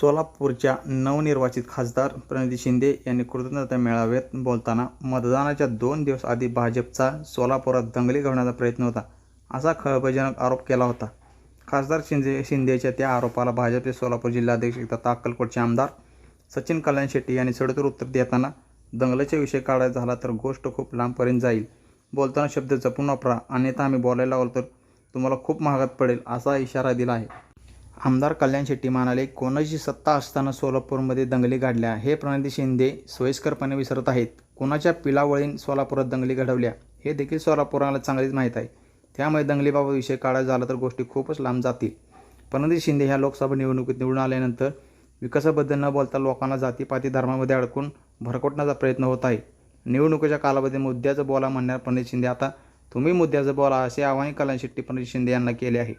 सोलापूरच्या नवनिर्वाचित खासदार प्रणिती शिंदे यांनी कृतज्ञता मेळाव्यात बोलताना मतदानाच्या दोन दिवस आधी भाजपचा सोलापुरात दंगली घडवण्याचा प्रयत्न होता असा खळबळजनक आरोप केला होता. खासदार शिंदे शिंदेच्या त्या आरोपाला भाजपचे सोलापूर जिल्हाध्यक्ष तथा अक्कलकोटचे आमदार सचिन कल्याण शेट्टी यांनी सडतर उत्तर देताना दंगलीचा विषय काढायचा झाला तर गोष्ट खूप लांबपर्यंत जाईल. बोलताना शब्द जपून वापरा. अन्यथा आम्ही बोलायला लागलो तर तुम्हाला खूप महागात पडेल असा इशारा दिला आहे. आमदार कल्याण शेट्टी म्हणाले कोणाची सत्ता असताना सोलापूरमध्ये दंगली घडल्या हे प्रणिती शिंदे सोयीस्करपणे विसरत आहेत. कोणाच्या पिलावळीन सोलापुरात दंगली घडवल्या हे देखील सोलापुराला चांगलीच माहीत आहे. त्यामुळे दंगलीबाबत विषय काढायचा झाला तर गोष्टी खूपच लांब जातील. प्रणिती शिंदे ह्या लोकसभा निवडणुकीत निवडून आल्यानंतर विकासाबद्दल न बोलता लोकांना जातीपाती धर्मामध्ये अडकून भरकटण्याचा प्रयत्न होत आहे. निवडणुकीच्या कालावधीत मुद्द्याचं बोला म्हणणार प्रणित शिंदे. आता तुम्ही मुद्द्याचं बोला असे आवाहन कल्याण शेट्टी प्रणित शिंदे यांना केले आहे.